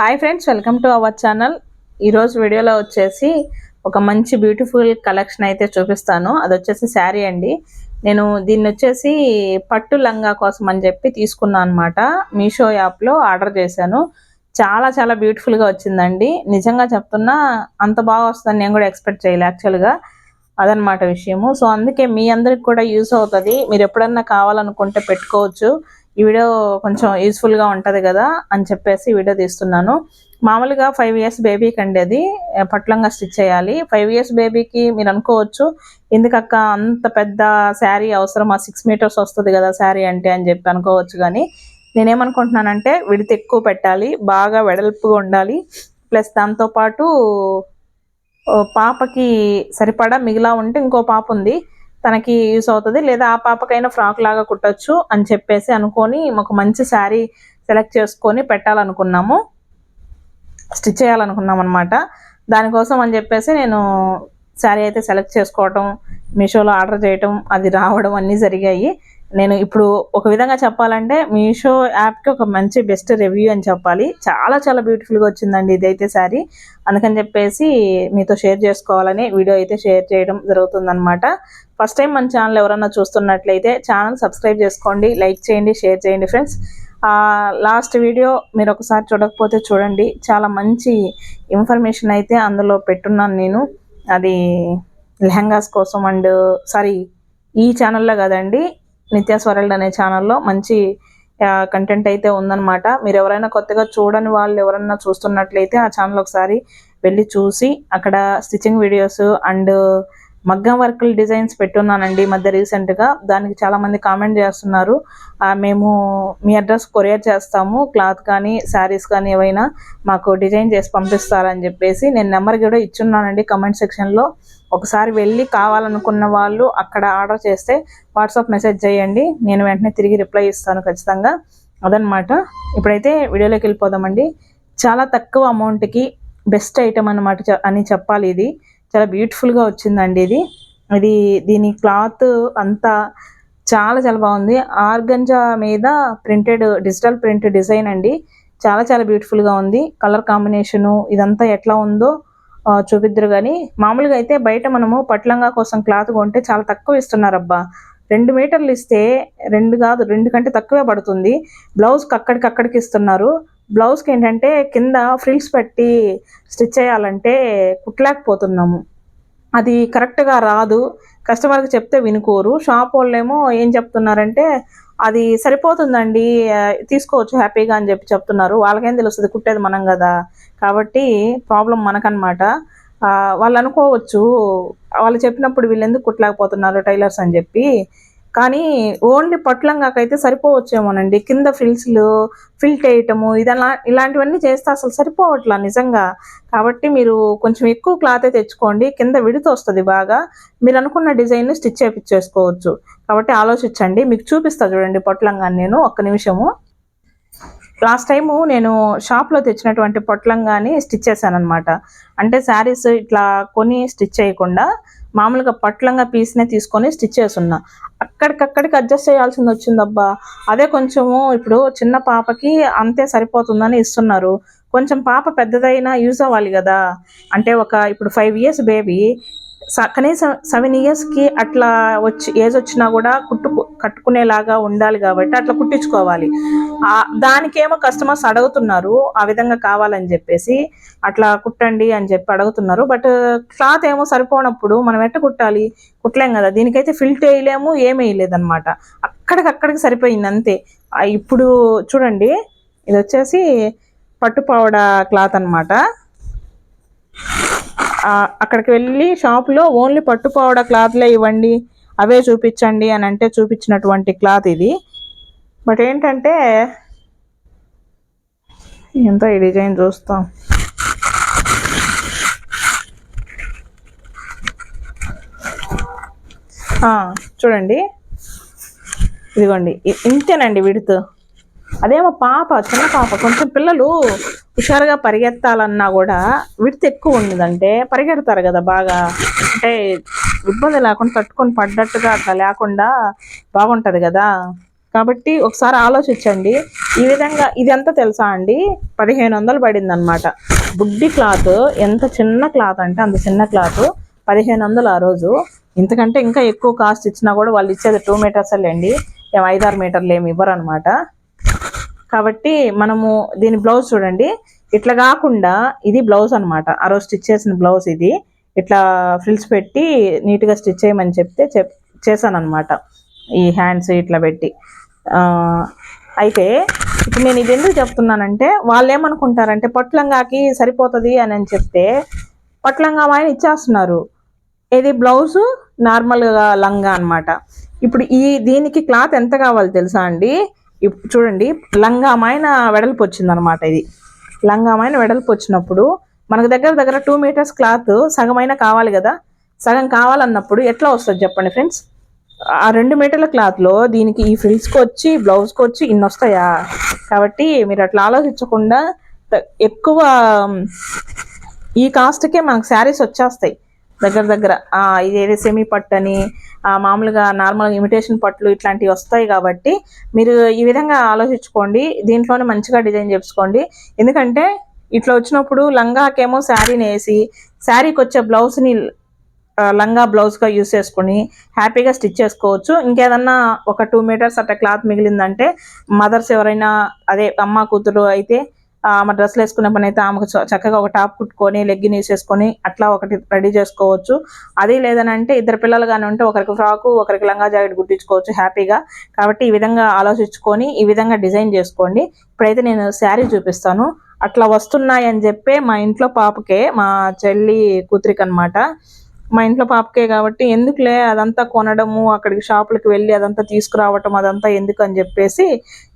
Hi friends welcome to our channel ఈరోజు వీడియోలో వచ్చేసి ఒక మంచి బ్యూటిఫుల్ కలెక్షన్ అయితే చూపిస్తాను. అది వచ్చేసి శారీ అండి. నేను దీన్ని వచ్చేసి పట్టు లంగా కోసం అని చెప్పి తీసుకున్నాను అనమాట మీషో యాప్లో ఆర్డర్ చేశాను. చాలా చాలా బ్యూటిఫుల్గా వచ్చిందండి. నిజంగా చెప్తున్నా అంత బాగా వస్తుందని నేను కూడా ఎక్స్పెక్ట్ చేయలే యాక్చువల్గా అదనమాట విషయము. సో అందుకే మీ అందరికి కూడా యూస్ అవుతుంది. మీరు ఎప్పుడన్నా కావాలనుకుంటే పెట్టుకోవచ్చు. ఈ వీడియో కొంచెం యూస్ఫుల్గా ఉంటుంది కదా అని చెప్పేసి వీడియో తీస్తున్నాను. మామూలుగా ఫైవ్ ఇయర్స్ బేబీకి అండి అది. పట్లంగా స్టిచ్ చేయాలి. ఫైవ్ ఇయర్స్ బేబీకి మీరు అనుకోవచ్చు ఎందుకక్క అంత పెద్ద శారీ అవసరం ఆ సిక్స్ మీటర్స్ వస్తుంది కదా శారీ అంటే అని చెప్పి అనుకోవచ్చు కానీ నేనేమనుకుంటున్నానంటే విడితే ఎక్కువ పెట్టాలి బాగా వెడల్పుగా ఉండాలి. ప్లస్ దాంతోపాటు పాపకి సరిపడా మిగిలా ఉంటే ఇంకో పాప ఉంది. తనకి యూస్ అవుతుంది. లేదా ఆ పాపకైనా ఫ్రాక్ లాగా కుట్టచ్చు అని చెప్పేసి అనుకొని ఒక మంచి శారీ సెలెక్ట్ చేసుకొని పెట్టాలనుకున్నాము. స్టిచ్ చేయాలనుకున్నాం అనమాట దానికోసం అని చెప్పేసి నేను శారీ అయితే సెలెక్ట్ చేసుకోవటం మీషోలో ఆర్డర్ చేయటం అది రావడం అన్నీ జరిగాయి. నేను ఇప్పుడు ఒక విధంగా చెప్పాలంటే మీషో యాప్కి ఒక మంచి బెస్ట్ రివ్యూ అని చెప్పాలి. చాలా చాలా బ్యూటిఫుల్గా వచ్చిందండి ఇదైతే శారీ. అందుకని చెప్పేసి మీతో షేర్ చేసుకోవాలని వీడియో అయితే షేర్ చేయడం జరుగుతుందనమాట ఫస్ట్ టైం మన ఛానల్ ఎవరన్నా చూస్తున్నట్లయితే ఛానల్ సబ్స్క్రైబ్ చేసుకోండి లైక్ చేయండి షేర్ చేయండి ఫ్రెండ్స్. లాస్ట్ వీడియో మీరు ఒకసారి చూడకపోతే చూడండి. చాలా మంచి ఇన్ఫర్మేషన్ అయితే అందులో పెట్టున్నాను నేను. అది లెహంగాస్ కోసం అండ్ సారీ ఈ ఛానల్లో కదండి నిత్యా స్వరల్డ్ అనే ఛానల్లో మంచి కంటెంట్ అయితే ఉందన్నమాట. మీరు ఎవరైనా కొత్తగా చూడని వాళ్ళు ఎవరైనా చూస్తున్నట్లయితే ఆ ఛానల్ ఒకసారి వెళ్ళి చూసి అక్కడ స్టిచ్చింగ్ వీడియోస్ అండ్ మగ్గం వర్కులు డిజైన్స్ పెట్టున్నానండి మధ్య రీసెంట్గా. దానికి చాలామంది కామెంట్ చేస్తున్నారు. మేము మీ అడ్రస్ కొరియర్ చేస్తాము. క్లాత్ కానీ శారీస్ కానీ ఏవైనా మాకు డిజైన్ చేసి పంపిస్తారని చెప్పేసి నేను నెంబర్ కూడా ఇచ్చున్నానండి కమెంట్ సెక్షన్లో. ఒకసారి వెళ్ళి కావాలనుకున్న వాళ్ళు అక్కడ ఆర్డర్ చేస్తే వాట్సాప్ మెసేజ్ చేయండి. నేను వెంటనే తిరిగి రిప్లై ఇస్తాను ఖచ్చితంగా. అదనమాట. ఇప్పుడైతే వీడియోలోకి వెళ్ళిపోదామండి. చాలా తక్కువ అమౌంట్కి బెస్ట్ ఐటమ్ అనమాట అని చెప్పాలి ఇది. చాలా బ్యూటిఫుల్గా వచ్చిందండి ఇది. ఇది దీని క్లాత్ అంతా చాలా చాలా బాగుంది. ఆర్గంజా మీద ప్రింటెడ్ డిజిటల్ ప్రింట్ డిజైన్ అండి. చాలా చాలా బ్యూటిఫుల్గా ఉంది. కలర్ కాంబినేషను ఇదంతా ఎట్లా ఉందో చూపిద్దరు కానీ మామూలుగా అయితే బయట మనము పట్లంగా కోసం క్లాత్ కొంటే చాలా తక్కువ ఇస్తున్నారు అబ్బా రెండు మీటర్లు ఇస్తే రెండు కాదు రెండు కంటే తక్కువే పడుతుంది. బ్లౌజ్కి అక్కడికి అక్కడికి ఇస్తున్నారు. బ్లౌజ్కి ఏంటంటే కింద ఫ్రిల్స్ పెట్టి స్టిచ్ చేయాలంటే కుట్టలేకపోతున్నాము అది కరెక్ట్గా రాదు. కస్టమర్కి చెప్తే వినుకోరు. షాప్ వాళ్ళేమో ఏం చెప్తున్నారంటే అది సరిపోతుందండి తీసుకోవచ్చు హ్యాపీగా అని చెప్పి చెప్తున్నారు. వాళ్ళకేం తెలుస్తుంది? కుట్టేది మనం కదా. కాబట్టి ప్రాబ్లం మనకనమాట వాళ్ళు అనుకోవచ్చు వాళ్ళు చెప్పినప్పుడు వీళ్ళు ఎందుకు కుట్టలేకపోతున్నారు టైలర్స్ అని చెప్పి. కానీ ఓన్లీ పొట్లంగాకైతే సరిపోవచ్చేమోనండి. కింద ఫిల్స్లు ఫిల్ట్ వేయటము ఇదలా ఇలాంటివన్నీ చేస్తే అసలు సరిపోవట్లా నిజంగా. కాబట్టి మీరు కొంచెం ఎక్కువ క్లాతే తెచ్చుకోండి. కింద విడితో వస్తుంది బాగా. మీరు అనుకున్న డిజైన్ స్టిచ్ చేపించేసుకోవచ్చు. కాబట్టి ఆలోచించండి. మీకు చూపిస్తా చూడండి పొట్లంగా నేను ఒక్క నిమిషము. లాస్ట్ టైము నేను షాప్లో తెచ్చినటువంటి పొట్లంగాని స్టిచ్ చేశాను అనమాట అంటే శారీస్ ఇట్లా కొని స్టిచ్ చేయకుండా మామూలుగా పట్లంగా పీస్నే తీసుకొని స్టిచ్ చేస్తున్నా అక్కడికక్కడికి అడ్జస్ట్ చేయాల్సింది వచ్చిందబ్బా. అదే కొంచెము ఇప్పుడు చిన్న పాపకి అంతే సరిపోతుందని ఇస్తున్నారు. కొంచెం పాప పెద్దదైనా యూజ్ అవ్వాలి కదా. అంటే ఒక ఇప్పుడు ఫైవ్ ఇయర్స్ బేబీ కనీసం సెవెన్ ఇయర్స్కి అట్లా వచ్చి ఏజ్ వచ్చినా కూడా కుట్టు కట్టుకునేలాగా ఉండాలి కాబట్టి అట్లా కుట్టించుకోవాలి. దానికేమో కస్టమర్స్ అడుగుతున్నారు ఆ విధంగా కావాలని చెప్పేసి అట్లా కుట్టండి అని చెప్పి అడుగుతున్నారు. బట్ క్లాత్ ఏమో సరిపోనప్పుడు మనం ఎట్ట కుట్టాలి? కుట్టలేం కదా. దీనికైతే ఫిల్ట్ వేయలేము ఏమీ వేయలేదన్నమాట అక్కడికక్కడికి సరిపోయింది అంతే. ఇప్పుడు చూడండి ఇది వచ్చేసి పట్టుపావడ క్లాత్ అనమాట అక్కడికి వెళ్ళి షాప్లో ఓన్లీ పట్టుపోవడ క్లాత్లే ఇవ్వండి అవే చూపించండి అని అంటే చూపించినటువంటి క్లాత్ ఇది. బట్ ఏంటంటే ఎంత ఈ డిజైన్ చూస్తాం. చూడండి. ఇదిగోండి ఇంతేనండి విడుతు. అదేమో పాప చిన్న పాప కొంచెం పిల్లలు హుషారుగా పరిగెత్తాలన్నా కూడా విడత ఎక్కువ ఉన్నదంటే పరిగెడతారు కదా బాగా. అంటే ఇబ్బంది లేకుండా తట్టుకొని పడ్డట్టుగా అట్లా లేకుండా బాగుంటుంది కదా. కాబట్టి ఒకసారి ఆలోచించండి. ఈ విధంగా ఇది ఎంత తెలుసా అండి? పదిహేను వందలు పడింది అనమాట బుడ్డి క్లాత్ ఎంత చిన్న క్లాత్ అంటే అంత చిన్న క్లాత్ పదిహేను వందలు ఆ రోజు. ఇంతకంటే ఇంకా ఎక్కువ కాస్ట్ ఇచ్చినా కూడా వాళ్ళు ఇచ్చేది టూ మీటర్స్ లేండి. ఐదారు మీటర్లు ఏమి ఇవ్వరు అనమాట కాబట్టి మనము దీని బ్లౌజ్ చూడండి. ఇట్లా కాకుండా ఇది బ్లౌజ్ అనమాట ఆ రోజు స్టిచ్ చేసిన బ్లౌజ్ ఇది. ఇట్లా ఫ్రిల్స్ పెట్టి నీట్గా స్టిచ్ చేయమని చెప్తే చెప్ చేశాను ఈ హ్యాండ్స్ ఇట్లా పెట్టి. అయితే ఇప్పుడు నేను ఇది ఎందుకు చెప్తున్నానంటే వాళ్ళు ఏమనుకుంటారంటే పట్లంగాకి సరిపోతుంది అని అని చెప్తే పట్లంగా ఆయన ఇచ్చేస్తున్నారు. ఇది బ్లౌజ్ నార్మల్గా లంగా అనమాట ఇప్పుడు ఈ దీనికి క్లాత్ ఎంత కావాలి తెలుసా అండి? చూడండి లంగామైన వెడల్పు వచ్చింది అనమాట ఇది. లంగామైన వెడల్పు వచ్చినప్పుడు మనకు దగ్గర దగ్గర టూ మీటర్స్ క్లాత్ సగమైన కావాలి కదా. సగం కావాలన్నప్పుడు ఎట్లా వస్తుంది చెప్పండి ఫ్రెండ్స్ ఆ రెండు మీటర్ల క్లాత్లో దీనికి ఈ ఫ్రిల్స్కి వచ్చి బ్లౌజ్కి వచ్చి ఇన్ని వస్తాయా? కాబట్టి మీరు అట్లా ఆలోచించకుండా ఎక్కువ ఈ కాస్ట్కే మనకు శారీస్ వచ్చేస్తాయి. దగ్గర దగ్గర ఆ, ఇదేదో సెమీ పట్టు అని మామూలుగా నార్మల్ ఇమిటేషన్ పట్లు ఇట్లాంటివి వస్తాయి కాబట్టి మీరు ఈ విధంగా ఆలోచించుకోండి. దీంట్లోనే మంచిగా డిజైన్ చేసుకోండి ఎందుకంటే ఇట్లా వచ్చినప్పుడు లంగాకేమో శారీని వేసి శారీకి వచ్చే బ్లౌజ్ని లంగా బ్లౌజ్గా యూస్ చేసుకుని హ్యాపీగా స్టిచ్ చేసుకోవచ్చు. ఇంకేదన్నా ఒక టూ మీటర్స్ అట్లా క్లాత్ మిగిలిందంటే మదర్స్ ఎవరైనా అదే అమ్మ కూతురు అయితే ఆమె డ్రెస్సులు వేసుకునే పని అయితే ఆమెకు చక్కగా ఒక టాప్ కుట్టుకొని లెగ్గిన్ వేసేసుకొని అట్లా ఒకటి రెడీ చేసుకోవచ్చు. అది లేదనంటే ఇద్దరు పిల్లలు కానీ ఉంటే ఒకరికి ఫ్రాకు ఒకరికి లంగా జాకెట్ కుట్టించుకోవచ్చు హ్యాపీగా. కాబట్టి ఈ విధంగా ఆలోచించుకొని ఈ విధంగా డిజైన్ చేసుకోండి. ఇప్పుడైతే నేను శారీ చూపిస్తాను. అట్లా వస్తున్నాయి అని చెప్పే మా ఇంట్లో పాపకే మా చెల్లి కూతురికి అనమాట మా ఇంట్లో పాపకే కాబట్టి ఎందుకులే అదంతా కొనడము అక్కడికి షాపులకు వెళ్ళి అదంతా తీసుకురావటం అదంతా ఎందుకు అని చెప్పేసి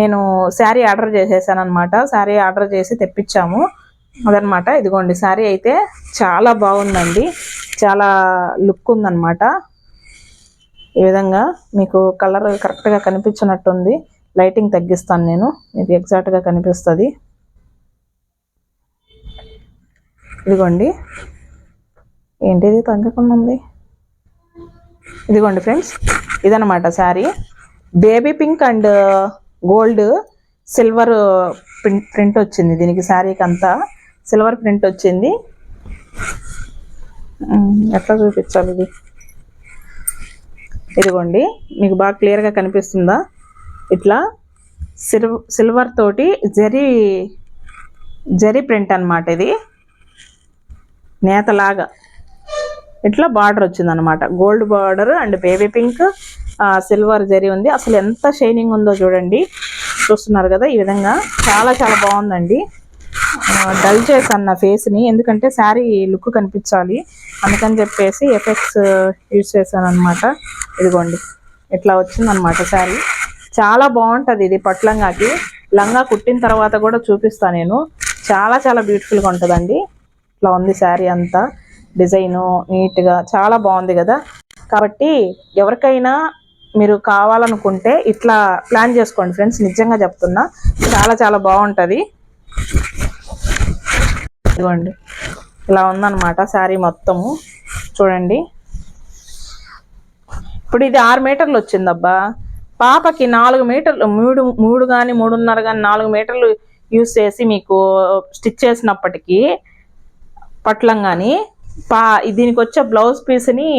నేను శారీ ఆర్డర్ చేసేసాను అనమాట శారీ ఆర్డర్ చేసి తెప్పించాము. అదనమాట ఇదిగోండి శారీ అయితే చాలా బాగుందండి. చాలా లుక్ ఉందన్నమాట. ఈ విధంగా మీకు కలర్ కరెక్ట్గా కనిపించినట్టుంది. లైటింగ్ తగ్గిస్తాను నేను. మీకు ఎగ్జాక్ట్గా కనిపిస్తుంది. ఇదిగోండి. ఏంటిది తగ్గకుండా ఉంది? ఇదిగోండి ఫ్రెండ్స్ ఇదనమాట sari. Baby pink and gold silver print print వచ్చింది దీనికి శారీకి అంతా. సిల్వర్ ప్రింట్ వచ్చింది. ఎట్లా చూపించాలి ఇది? ఇదిగోండి మీకు బాగా క్లియర్గా కనిపిస్తుందా? ఇట్లా సిల్వ సిల్వర్ తోటి జరీ జరీ ప్రింట్ అన్నమాట ఇది. నేతలాగా. ఇట్లా బార్డర్ వచ్చింది అనమాట gold border and baby pink silver zari ఉంది. అసలు ఎంత షైనింగ్ ఉందో చూడండి. చూస్తున్నారు కదా ఈ విధంగా. చాలా చాలా బాగుందండి. డల్ చేశాను నా ఫేస్ని ఎందుకంటే శారీ లుక్ కనిపించాలి. అందుకని చెప్పేసి ఎఫెక్ట్స్ యూజ్ చేశాను అనమాట ఇదిగోండి. ఇట్లా వచ్చిందనమాట శారీ. చాలా బాగుంటుంది ఇది పట్లంగాకి. లంగా కుట్టిన తర్వాత కూడా చూపిస్తాను నేను. చాలా చాలా బ్యూటిఫుల్గా ఉంటుందండి. ఇట్లా ఉంది శారీ అంతా. డిజైను నీట్గా చాలా బాగుంది కదా. కాబట్టి ఎవరికైనా మీరు కావాలనుకుంటే ఇట్లా ప్లాన్ చేసుకోండి ఫ్రెండ్స్. నిజంగా చెప్తున్నా చాలా చాలా బాగుంటుంది. ఇదిగోండి ఇలా ఉందన్నమాట శారీ మొత్తము. చూడండి. ఇప్పుడు ఇది ఆరు మీటర్లు వచ్చిందబ్బా. పాపకి నాలుగు మీటర్లు మూడు మూడు కానీ మూడున్నర కానీ నాలుగు మీటర్లు యూస్ చేసి మీకు స్టిచ్ చేసినప్పటికీ పట్లం కానీ పా దీనికి వచ్చే బ్లౌజ్ పీస్ని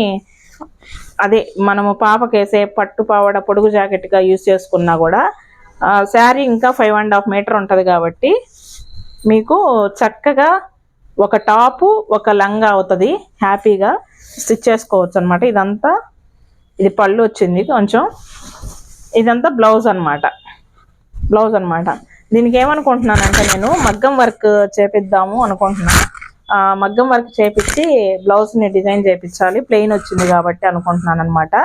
అదే మనము పాపకేసే పట్టు పావడ పొడుగు జాకెట్గా యూస్ చేసుకున్నా కూడా శారీ ఇంకా ఫైవ్ అండ్ హాఫ్ మీటర్ ఉంటుంది కాబట్టి మీకు చక్కగా ఒక టాపు ఒక లంగా అవుతుంది. హ్యాపీగా స్టిచ్ చేసుకోవచ్చు అనమాట ఇదంతా ఇది పళ్ళు వచ్చింది కొంచెం. ఇదంతా బ్లౌజ్ అన్నమాట బ్లౌజ్ అన్నమాట దీనికి ఏమనుకుంటున్నానంటే నేను మగ్గం వర్క్ చేపిద్దాము అనుకుంటున్నాను. మగ్గం వర్క్ చేపించి బ్లౌజ్ని డిజైన్ చేపించాలి ప్లెయిన్ వచ్చింది కాబట్టి అనుకుంటున్నాను అనమాట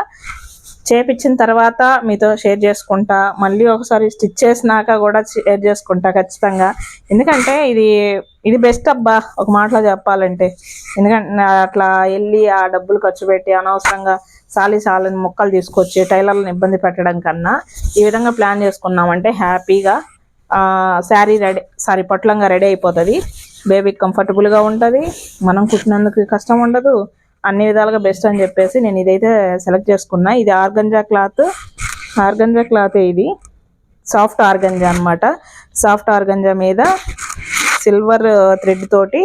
చేపించిన తర్వాత మీతో షేర్ చేసుకుంటా. మళ్ళీ ఒకసారి స్టిచ్ చేసినాక కూడా షేర్ చేసుకుంటా ఖచ్చితంగా. ఎందుకంటే ఇది ఇది బెస్ట్ అబ్బా ఒక మాటలో చెప్పాలంటే. ఎందుకంటే అట్లా వెళ్ళి ఆ డబ్బులు ఖర్చు పెట్టి అనవసరంగా సాలి సాలని మొక్కలు తీసుకొచ్చి టైలర్లను ఇబ్బంది పెట్టడం కన్నా ఈ విధంగా ప్లాన్ చేసుకున్నామంటే హ్యాపీగా శారీ రెడీ సారీ పొట్లంగా రెడీ అయిపోతుంది. బేబీకి కంఫర్టబుల్గా ఉంటుంది. మనం కుట్టినందుకు కష్టం ఉండదు. అన్ని విధాలుగా బెస్ట్ అని చెప్పేసి నేను ఇదైతే సెలెక్ట్ చేసుకున్నా. ఇది ఆర్గంజా క్లాత్. ఆర్గంజా క్లాత్ ఇది. సాఫ్ట్ ఆర్గంజా అన్నమాట. సాఫ్ట్ ఆర్గంజా మీద సిల్వర్ థ్రెడ్ తోటి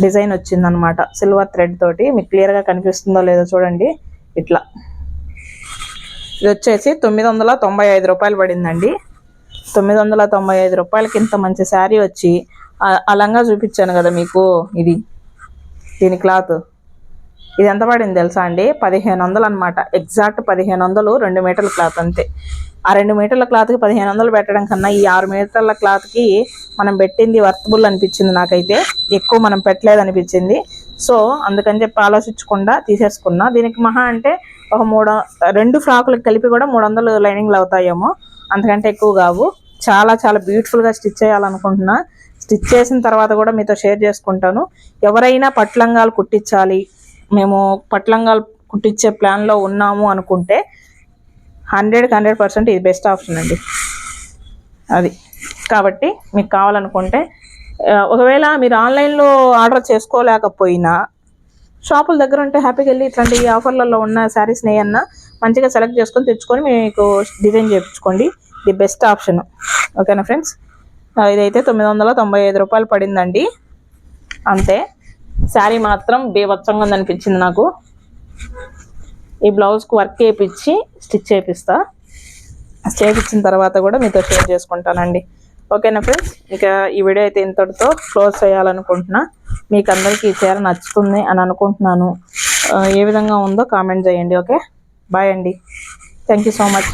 డిజైన్ వచ్చిందనమాట సిల్వర్ థ్రెడ్ తోటి. మీకు క్లియర్గా కనిపిస్తుందో లేదో చూడండి. ఇట్లా. ఇది వచ్చేసి తొమ్మిది వందల తొంభై ఐదు రూపాయలు పడిందండి. తొమ్మిది వందల తొంభై ఐదు రూపాయలకి ఇంత మంచి శారీ వచ్చి అలంగా చూపించాను కదా మీకు ఇది. దీని క్లాత్. ఇది ఎంత పడింది తెలుసా అండి? పదిహేను వందలు అనమాట ఎగ్జాక్ట్ పదిహేను వందలు రెండు మీటర్ల క్లాత్ అంతే. ఆ రెండు మీటర్ల క్లాత్కి పదిహేను వందలు పెట్టడం కన్నా ఈ ఆరు మీటర్ల క్లాత్కి మనం పెట్టింది వర్తబుల్ అనిపించింది నాకైతే. ఎక్కువ మనం పెట్టలేదు అనిపించింది. సో అందుకని చెప్పి ఆలోచించకుండా తీసేసుకున్నా. దీనికి మహా అంటే ఒక మూడు రెండు ఫ్రాకులకు కలిపి కూడా మూడు వందలు లైనింగ్లు అవుతాయేమో. అంతకంటే ఎక్కువ కావు. చాలా చాలా బ్యూటిఫుల్గా స్టిచ్ చేయాలనుకుంటున్నా. స్టిచ్ చేసిన తర్వాత కూడా మీతో షేర్ చేసుకుంటాను. ఎవరైనా పట్లంగాలు కుట్టించాలి మేము పట్లంగాలు కుట్టించే ప్లాన్లో ఉన్నాము అనుకుంటే హండ్రెడ్కి హండ్రెడ్ పర్సెంట్ ఇది బెస్ట్ ఆప్షన్ అండి. అది. కాబట్టి మీకు కావాలనుకుంటే ఒకవేళ మీరు ఆన్లైన్లో ఆర్డర్ చేసుకోలేకపోయినా షాపుల దగ్గర ఉంటే హ్యాపీగా వెళ్ళి ఇట్లాంటి ఆఫర్లలో ఉన్న శారీస్ నేయన్నా మంచిగా సెలెక్ట్ చేసుకొని తెచ్చుకొని మీకు డిజైన్ చేయించుకోండి. The best option. ఓకేనా ఫ్రెండ్స్? ఇదైతే తొమ్మిది వందల తొంభై ఐదు రూపాయలు పడిందండి. అంతే. శారీ మాత్రం బీభత్సంగా ఉందనిపించింది నాకు. ఈ బ్లౌజ్కి వర్క్ చేయించి స్టిచ్ చేపిస్తా. చేయించిన తర్వాత కూడా మీతో షేర్ చేసుకుంటానండి. ఓకేనా ఫ్రెండ్స్? ఇక ఈ వీడియో అయితే ఇంతటితో క్లోజ్ చేయాలనుకుంటున్నా. మీకు అందరికీ ఈ చీర నచ్చుతుంది అని అనుకుంటున్నాను. ఏ విధంగా ఉందో కామెంట్ చేయండి ఓకే? బాయ్ అండి. Thank you so much.